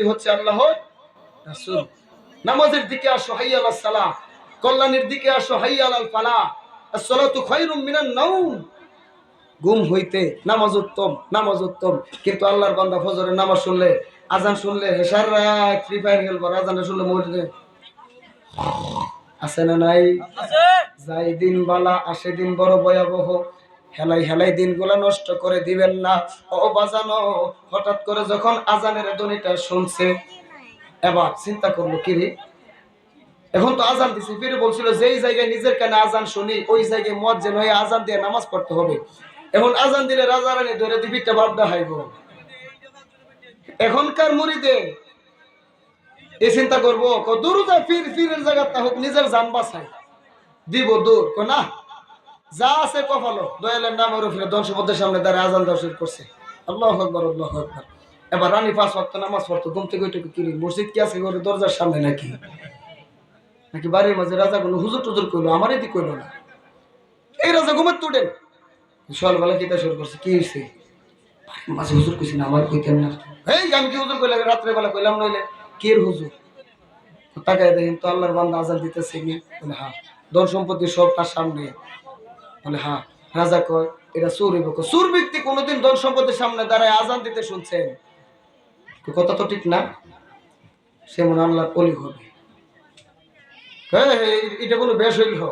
স্ত্রী হচ্ছে আল্লাহর রাসূল। নামাজের দিকে আসো হাইয়া আলাস সালাহ কল্যাণের দিকে আসো হাইয়া আলাল ফালাহ। আসসালাতু খায়রুম মিনান নাওম। ঘুম হইতে নামাজ উত্তম নামাজ উত্তম। কিন্তু আল্লাহর বান্দা ফজরের নামাজ শুনলে আজান শুনলে হেসার রাত ফ্রি ফায়ার খেলব আজান শুনলে আছে না নাই? যাই দিন বালা আসে দিন বড় ভয়াবহ। হেলাই হেলাই দিনগুলা নষ্ট করে দিবেন না। ও বাজানো, হঠাৎ করে যখন আজানের ধ্বনিটা শুনছে, এবার চিন্তা করল কি রে? এখন তো আজান দিছে, ফিরে বলছিল, যেই জায়গায় নিজের কানে আজান শুনি, ওই জায়গায় মজ্জেন হয়ে আজান দিয়ে নামাজ পড়তে হবে। এখন আজান দিলে রাজা রানী ধরে দিবিটা বাবদা হাইব এখনকার মুড়িদে এ চিন্তা করব দূর ফির, ফিরের জায়গাটা হোক, নিজের জান বাঁচাই দিব দূর না? যা আছে কফালো দয়ালের সামনে দাঁড়িয়ে আজান শুরু করছে। আল্লাহ আকবর আল্লাহ আকবর। এবার রানী পাঁচ নামাজ পড়তো, ঘুম থেকে ওইটুকু কিরি? মসজিদ কি আছে দরজার সামনে নাকি? নাকি বাড়ির মাঝে রাজা কোনো হুজুর টুজুর কইলো? আমারই দি কইলো না। এই রাজা, ঘুমের তুটেন সকালবেলা কিতা শুরু করছে? কি হয়েছে মাঝে হুজুর কইছি না, আমার কইতেন না। এই আমি কি হুজুর কইলাম? রাত্রে বেলা কইলাম নইলে। কের হুজুর? তাকায় দেখেন তো আল্লাহর বান্দা আজান দিতেছে হ্যাঁ। ধন সম্পত্তি সব তার সামনে। বলে হ্যাঁ রাজা কয়, এটা সুর হইব সুর ব্যক্তি কোনোদিন ধন সম্পত্তির সামনে দাঁড়ায় আজান দিতে শুনছেন। কথা তো ঠিক না। সে মনে আল্লাহর অলি হবে। হ্যাঁ এটা কোনো বেশ হইল।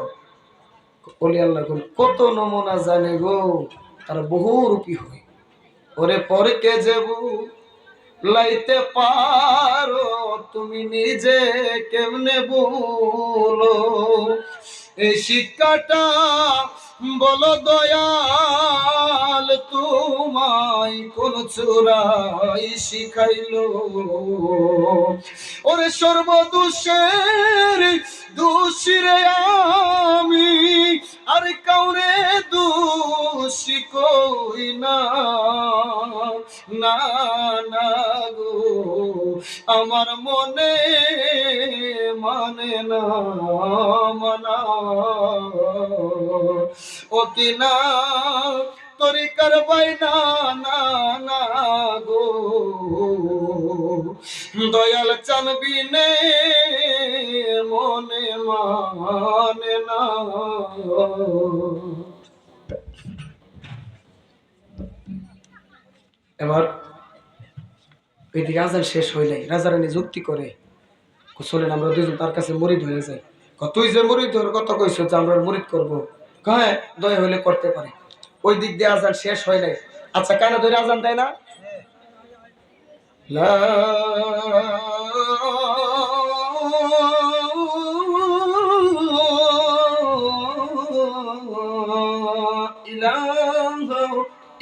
অলি আল্লাহ কত নমুনা জানে গো, তারা বহু রূপী হয়। ওরে পরে কে যাব লাইতে পারো, তুমি নিজে কেমনে বলো? এই শিক্ষাটা বলো দয়াল, তোমায় কোন চোরাই শিখাইলো? ওরে সর্বদোষের দোষীরে আমি, আর কাউরে দোষী কই না? না না গো, আমার মনে মানে না। মানা অতি না তরিকার বাইনা না না গো। দয়াল চানবি নে, মনে মানে না। এবার এদিকে আজান শেষ হইলে রাজা রানী যুক্তি করে চলেন আমরা দুজন তার কাছে মরিদ হয়ে যাই। তুই যে মরিদ হওয়ার কথা কইছ যে আমরা মরিদ করব। হ্যাঁ দয়া হইলে করতে পারে। ওই দিক দিয়ে আজান শেষ হয় নাই। আচ্ছা কেন ধরে আজান দেয় না?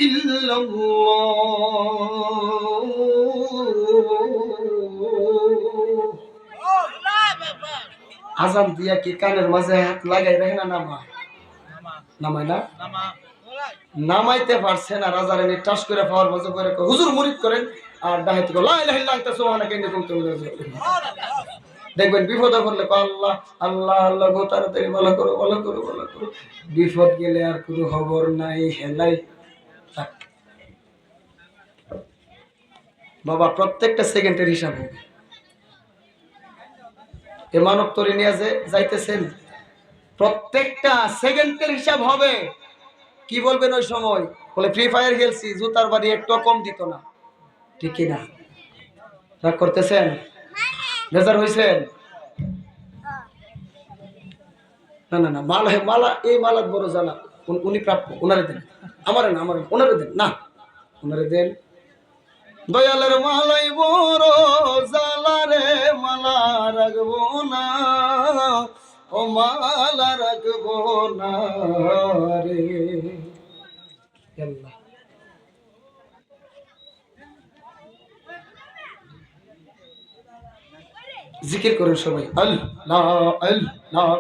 ইল্লাল্লাহ। আজান দিয়া কি কানের মাঝে হাত লাগাই রাখে না নামা নামায় না নামাইতে পারছে না রাজা রানী টাস করে পাওয়ার মজা করে হুজুর মুরিদ করেন আর ডাহাইতে কয়, লা ইলাহা ইল্লাল্লাহ আনতা সুবহানাকা ইন্নী কুনতু মিনাজ জালিমিন। দেখবেন বিপদে পড়লে কয়, আল্লাহ আল্লাহ আল্লাহ গো তাড়াতাড়ি ভালো করো ভালো করো ভালো করো। বিপদ গেলে আর কোনো খবর নাই হেলাই। বাবা প্রত্যেকটা সেকেন্ডের হিসাব হবে। এ মানব তরি নিয়ে যাইতেছেন, প্রত্যেকটা সেকেন্ডের হিসাব হবে। কি বলবেন ওই সময়? বলে ফ্রি ফায়ার খেলছি, জুতার বাড়ি একটু কম দিত না। ঠিক কি না? রাগ করতেছেন? বেজার হয়েছেন না না না, মালা মালা, এই মালা বড় জ্বালা। উনি প্রাপ্য ওনারে দেন। আমারে না, আমার ওনারে দেন। না ওনারে দেন দয়ালের মালাই বড় জ্বালা রে মালা রাখব না। ও মালা রাখব না রে। আল্লাহ জিকির করেন সবাই। আল্লাহ আল্লাহ।